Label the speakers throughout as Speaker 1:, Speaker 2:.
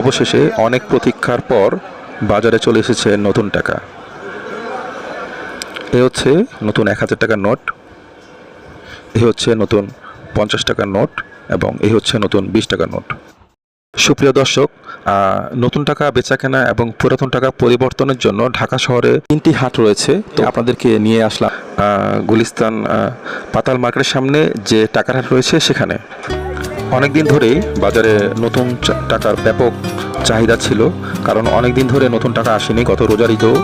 Speaker 1: অবশেষে অনেক প্রতীক্ষার পর বাজারে চলে এসেছে নতুন টাকা। এ হচ্ছে নতুন এক হাজার টাকার নোট, এ হচ্ছে নতুন পঞ্চাশ টাকার নোট এবং এই হচ্ছে নতুন বিশ টাকার নোট। সুপ্রিয় দর্শক নতুন টাকা বেচাকেনা এবং পুরাতন টাকা পরিবর্তনের জন্য ঢাকা শহরে তিনটি হাট রয়েছে। তো আপনাদেরকে নিয়ে আসলাম গুলিস্তান পাতাল মার্কেটের সামনে যে টাকার হাট রয়েছে সেখানে। অনেক দিন ধরেই বাজারে নতুন টাকার ব্যাপক চাহিদা ছিল, কারণ অনেক দিন ধরে নতুন টাকা আসেনি। গত রোজার ঈদেও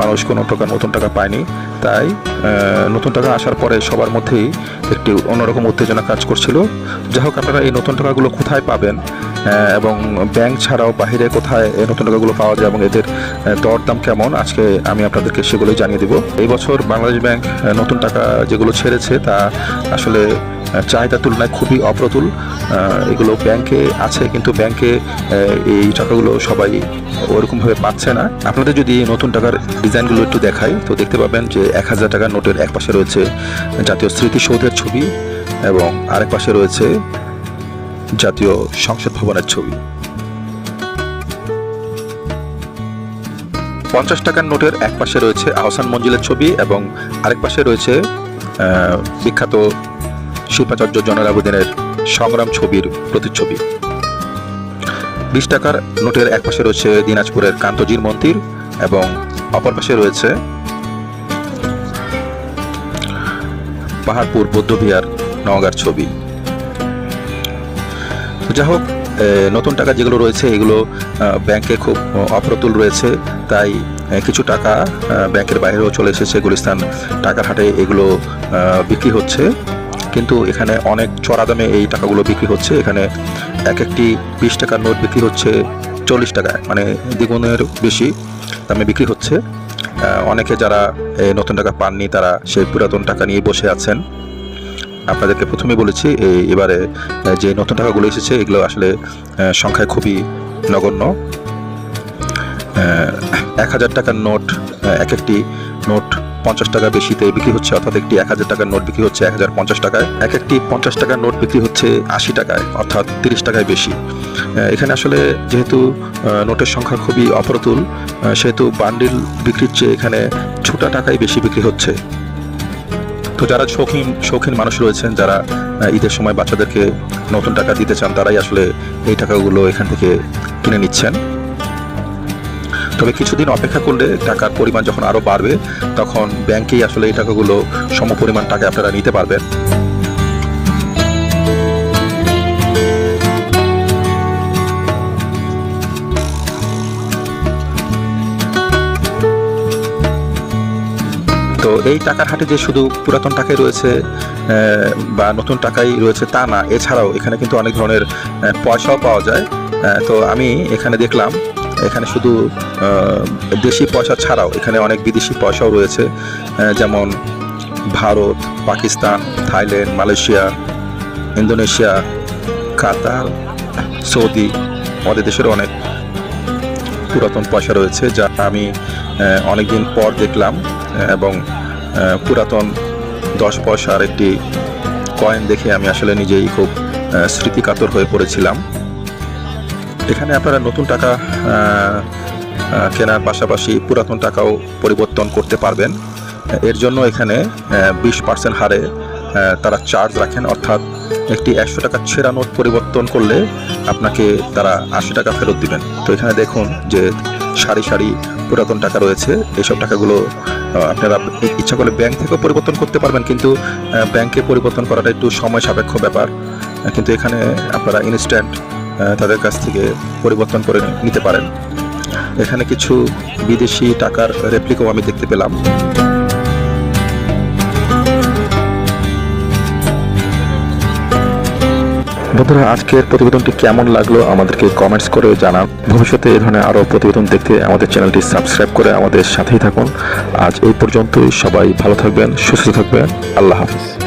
Speaker 1: মানুষ কোনো টাকা নতুন টাকা পায়নি। তাই নতুন টাকা আসার পরে সবার মধ্যেই একটি অন্যরকম উত্তেজনা কাজ করছিল। যাই হোক, আপনারা এই নতুন টাকাগুলো কোথায় পাবেন? এবং ব্যাংক ছাড়াও বাইরে কোথায় এই নতুন টাকাগুলো পাওয়া যায় এবং এদের দরদাম কেমন? আজকে আমি আপনাদেরকে সেগুলোই জানিয়ে দেব। এই বছর বাংলাদেশ ব্যাংক নতুন টাকা যেগুলো ছেড়েছে, তা আসলে আহ, চাহিদার তুলনায় খুবই অপ্রতুল। এগুলো ব্যাংকে আছে কিন্তু ব্যাংকে এই টাকাগুলো সবাই ওরকমভাবে পাচ্ছে না। আপনাদের যদি নতুন টাকার ডিজাইনগুলো একটু দেখাই তো দেখতে পাবেন যে এক হাজার টাকার নোটের এক পাশে রয়েছে জাতীয় স্মৃতিসৌধের ছবি এবং আরেক পাশে রয়েছে জাতীয় সংসদ ভবনের ছবি। পঞ্চাশ টাকার নোটের এক পাশে রয়েছে আহসান মঞ্জিলের ছবি এবং আরেক পাশে রয়েছে বিখ্যাত শিল্পাচার্য জনের সংগ্রাম ছবির প্রতিচ্ছবি। বিশ টাকার নোটের এক পাশে রয়েছে দিনাজপুরের কান্তজির মন্দির এবং অপর পাশে রয়েছে পাহাড়পুর বৌদ্ধবিহার নওগাঁর ছবি। যাই হোক নতুন টাকা যেগুলো রয়েছে, এগুলো ব্যাংকে খুব অপ্রতুল রয়েছে, তাই কিছু টাকা ব্যাংকের বাইরেও চলে এসেছে, গুলিস্তান টাকার হাটে এগুলো বিক্রি হচ্ছে। কিন্তু এখানে অনেক চড়া দামে এই টাকাগুলো বিক্রি হচ্ছে। এখানে এক একটি বিশ টাকার নোট বিক্রি হচ্ছে চল্লিশ টাকায় মানে দ্বিগুণের বেশি দামে বিক্রি হচ্ছে। অনেকে যারা নতুন টাকা পাননি, তারা সেই পুরাতন টাকা নিয়ে বসে আছেন। আপনাদেরকে প্রথমে বলেছি, এই এবারে যে নতুন টাকাগুলো এসেছে, এগুলো আসলে সংখ্যায় খুবই নগণ্য। এক হাজার টাকার নোট এক একটি নোট পঞ্চাশ টাকা বেশিতে বিক্রি হচ্ছে, অর্থাৎ একটি এক হাজার টাকার নোট বিক্রি হচ্ছে এক হাজার পঞ্চাশ টাকায়। এক একটি পঞ্চাশ টাকার নোট বিক্রি হচ্ছে আশি টাকায়, অর্থাৎ তিরিশ টাকায় বেশি। এখানে আসলে যেহেতু নোটের সংখ্যা খুবই অপ্রতুল সেহেতু বান্ডিল বিক্রির চেয়ে এখানে ছোটা টাকায় বেশি বিক্রি হচ্ছে। তো যারা শৌখিন শৌখিন মানুষ রয়েছেন, যারা ঈদের সময় বাচ্চাদেরকে নতুন টাকা দিতে চান, তারাই আসলে এই টাকাগুলো এখান থেকে কিনে নিচ্ছেন। তবে কিছুদিন অপেক্ষা করলে টাকার পরিমাণ যখন আরও বাড়বে, তখন ব্যাংকেই আসলে এই টাকাগুলো সম পরিমাণ টাকা আপনারা নিতে পারবেন। তো এই টাকার হাটে যে শুধু পুরাতন টাকাই রয়েছে বা নতুন টাকাই রয়েছে তা না, এছাড়াও এখানে কিন্তু অনেক ধরনের পয়সাও পাওয়া যায়। তো আমি এখানে দেখলাম এখানে শুধু দেশি পয়সা ছাড়াও এখানে অনেক বিদেশি পয়সাও রয়েছে। যেমন Bharat, Pakistan, Thailand, Malaysia, Indonesia, Qatar, Saudi আমাদের দেশের অনেক পুরাতন পয়সা রয়েছে যা আমি অনেক দিন পর দেখলাম। এবং পুরাতন দশ পয়সার একটি কয়েন দেখে আমি আসলে নিজেই খুব স্মৃতিকাতর হয়ে পড়েছিলাম। এখানে আপনারা নতুন টাকা কেনার পাশাপাশি পুরাতন টাকাও পরিবর্তন করতে পারবেন। এর জন্য এখানে বিশ পার্সেন্ট হারে তারা চার্জ রাখেন। অর্থাৎ একটি একশো টাকা ছেঁড়া নোট পরিবর্তন করলে আপনাকে তারা আশি টাকা ফেরত দিবেন। তো এখানে দেখুন যে সারি সারি পুরাতন টাকা রয়েছে। এইসব টাকাগুলো আপনারা ইচ্ছা করলে ব্যাংক থেকেও পরিবর্তন করতে পারবেন। কিন্তু ব্যাংকে পরিবর্তন করাটা একটু সময় সাপেক্ষ ব্যাপার। কিন্তু এখানে আপনারা ইনস্ট্যান্ট তাদের কাছ থেকে পরিবর্তন করে নিতে পারেন। এখানে কিছু বিদেশি টাকার রেপ্লিকাও আমি দেখতে পেলাম। বন্ধুরা, আজকের প্রতিবেদনটি কেমন লাগল আমাদেরকে কমেন্টস করে জানান। ভবিষ্যতে এই ধরনের আরও প্রতিবেদন দেখতে আমাদের চ্যানেলটি সাবস্ক্রাইব করে আমাদের সাথেই থাকুন। আজ এই পর্যন্তই। সবাই ভালো থাকবেন, সুস্থ থাকবেন। আল্লাহ হাফিজ।